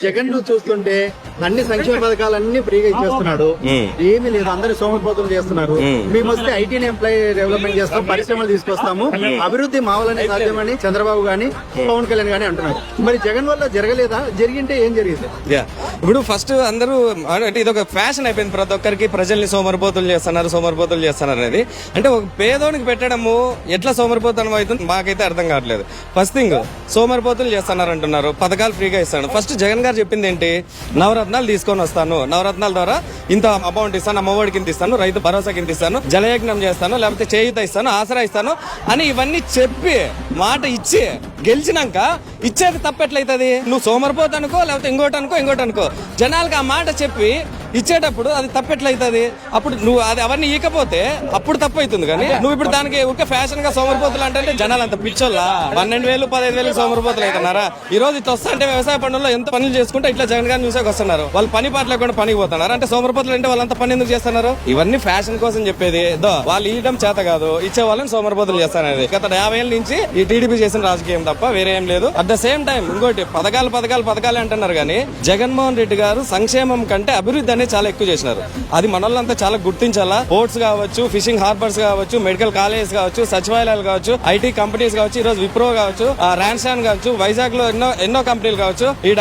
జగన్ను చూస్తుంటే అన్ని సంక్షేమ పథకాలన్నీ ఫ్రీగా ఇచ్చేస్తున్నాడు. ఏమీ లేదు అందరు సోమపోతులు చేస్తున్నారు. మ్మ్. వస్తే ఐటీని ఎంప్లాయ్ డెవలప్మెంట్ చేస్తాం పరిశ్రమలు తీసుకొస్తాము. అభివృద్ధి మావాలని సాధ్యమని చంద్రబాబు గాని పవన్ కళ్యాణ్ గాని అంటున్నారు. మరి జగన్ వల్ల జరగలేదా? జరిగింటే ఏం జరిగింది? ఇప్పుడు ఫస్ట్ అందరూ అంటే ఇది ఒక ఫ్యాషన్ అయిపోయింది ప్రతి ఒక్కరికి. ప్రజల్ని సోమరిపోతులు చేస్తున్నారు సోమరిపోతులు చేస్తున్నారు అనేది. అంటే ఒక పేదోనికి పెట్టడము ఎట్లా సోమరిపోతనం అవుతుంది మాకైతే అర్థం కావట్లేదు. ఫస్ట్ థింగ్ సోమరిపోతులు చేస్తున్నారు అంటున్నారు. పథకాలు ఫ్రీగా ఇస్తాను. ఫస్ట్ జగన్ గారు చెప్పింది ఏంటి? నవరత్నాలు తీసుకొని వస్తాను. నవరత్నాల ద్వారా ఇంత అమౌంట్ ఇస్తాను అమ్మఒడి కింద ఇస్తాను రైతు భరోసా కింద ఇస్తాను జలయజ్ఞం చేస్తాను లేకపోతే చేయుత ఇస్తాను ఆసరా ఇస్తాను అని ఇవన్నీ చెప్పి మాట ఇచ్చి గెలిచినాక ఇచ్చేది తప్పెట్లయితది నువ్వు సోమరిపోతు అనుకో లేకపోతే ఇంకోటి అనుకో ఇంకోటి అనుకో జనాలకు ఆ మాట చెప్పి ఇచ్చేటప్పుడు అది తప్పెట్లయితది అప్పుడు నువ్వు అది అవన్నీ ఈకపోతే అప్పుడు తప్పు అవుతుంది కానీ నువ్వు ఇప్పుడు దానికి ఊరికే ఫ్యాషన్గా సోమరిపోతులు అంటే జనాలు అంత పిచ్చోళ్ళా? పన్నెండు వేలు పదహైదు వేలు సోమరిపోతులు అవుతున్నారా? ఈ రోజు ఇట్లా వస్తా అంటే వ్యవసాయ పనుల్లో ఎంత పనులు చేసుకుంటే ఇట్లా జగన్ గారిని చూసాక వస్తున్నారు. వాళ్ళు పని పాట లేకుండా పనికి పోతున్నారు. అంటే సోమరిపోతులు అంటే వాళ్ళంతా పని ఎందుకు చేస్తున్నారు? ఇవన్నీ ఫ్యాషన్ కోసం చెప్పేది. దో వాళ్ళు ఇవ్వడం చేత కాదు. ఇచ్చే వాళ్ళని సోమరిపోతులు చేస్తారనేది. గత యాభై ఏళ్ళ నుంచి ఈ టీడీపీ చేసిన రాజకీయం తప్ప వేరే ఏం లేదు. అట్ ద సేమ్ టైం ఇంకోటి పథకాలు పథకాలు పథకాలు అంటున్నారు కానీ జగన్మోహన్ రెడ్డి గారు సంక్షేమం కంటే అభివృద్ధి అనేది చాలా ఎక్కువ చేసినారు. అది మనోళ్ళంతా చాలా గుర్తించాలా? పోర్ట్స్ కావచ్చు ఫిషింగ్ హార్బర్స్ కావచ్చు మెడికల్ కాలేజెస్ కావచ్చు సచివాలయాలు కావచ్చు ఐటీ కంపెనీస్ కావచ్చు ఈ రోజు విప్రో కావచ్చు రాన్సాన్ కావచ్చు వైజాగ్లో ఎన్నో ఎన్నో కంపెనీలు కావచ్చు ఈడ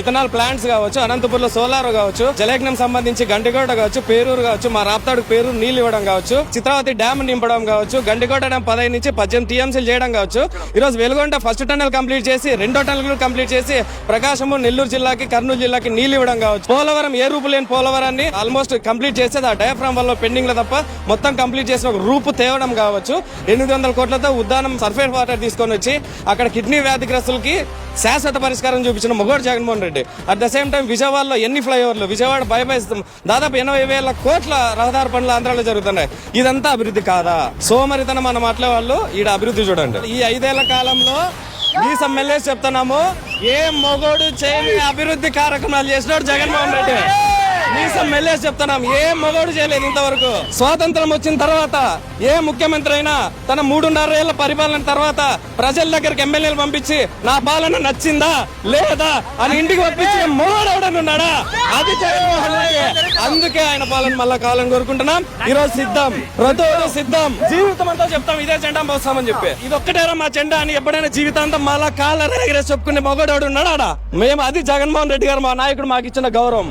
ఇథనాల్ ప్లాంట్స్ కావచ్చు అనంతపురం లో సోలార్ కావచ్చు జలయజ్ఞం సంబంధించి గండికోట కావచ్చు పేరూరు కావచ్చు మా రాప్తాడు పేరూరు నీళ్ళు ఇవ్వడం కావచ్చు చిత్రావతి డ్యామ్ నింపడం కావచ్చు గండికోట డ్యామ్ పదహైదు నుంచి పద్దెనిమిది టీఎంసీలు చేయడం కావచ్చు ఈ రోజు వెలుగొండ ఫస్ట్ టన్నెల్ కంప్లీట్ చేసి రెండో టన్నెల్ కంప్లీట్ చేసి ప్రకాశము నెల్లూరు జిల్లాకి కర్నూలు జిల్లాకి నీళ్ళు ఇవ్వడం కావచ్చు పోలవరం ఏ రూపు లేని పోలవరాన్ని ఆల్మోస్ట్ కంప్లీట్ చేసేది ఆ డయాఫ్రామ్ వల్ల పెండింగ్లో తప్ప మొత్తం కంప్లీట్ చేసిన ఒక రూపు తేవడం కావచ్చు. ఎనిమిది వందల కోట్లతో ఉద్దానం సర్ఫేస్ వాటర్ తీసుకొని వచ్చి అక్కడ కిడ్నీ వ్యాధిగ్రస్తులకి శాశ్వత పరిష్కారం చూపించిన మొగోడు Jaganmohan Reddy. At the same time విజయవాడలో ఎన్ని ఫ్లైఓవర్లు? విజయవాడ బైపాస్ దాదాపు ఎనభై వేల కోట్ల రహదారి పనులు ఆంధ్రాలో జరుగుతున్నాయి. ఇదంతా అభివృద్ధి కాదా? సోమరితనం అన్న మాటలే వాళ్ళు ఈడ అభివృద్ధి చూడండి. ఈ ఐదేళ్ళ కాలంలో ఈ ఎమ్మెల్యేస్ చెప్తున్నాము ఏ మొగోడు చేయని అభివృద్ధి కార్యక్రమాలు చేసినాడు జగన్మోహన్ రెడ్డి. మీ ఎమ్మెల్యేస్ చెప్తున్నాం. ఏ మగోడు చేయలేదు ఇంతవరకు. స్వాతంత్రం వచ్చిన తర్వాత ఏ ముఖ్యమంత్రి అయినా తన మూడున్నర ఏళ్ళ పరిపాలన తర్వాత ప్రజల దగ్గరికి ఎమ్మెల్యేలు పంపించి నా పాలన నచ్చిందా? లేదా? అని ఇంటికి పంపించి మొగోడు అది జగన్మోహన్ రెడ్డి. అందుకే ఆయన పాలన మళ్ళా కాలం కోరుకుంటున్నాం. ఈ రోజు సిద్ధం ప్రతోడు సిద్ధం. జీవితం అంతా చెప్తాం. ఇదే జెండా మోస్తామని చెప్పి. ఇది ఒక్కటేరా మా జెండా అని ఎప్పుడైనా జీవితాంతం మళ్ళా కాలర్ ఎగరేసి చెప్పుకునే మగవాడు ఉన్నాడా మేము అది జగన్మోహన్ రెడ్డి గారు మా నాయకుడు మాకు ఇచ్చిన గౌరవం.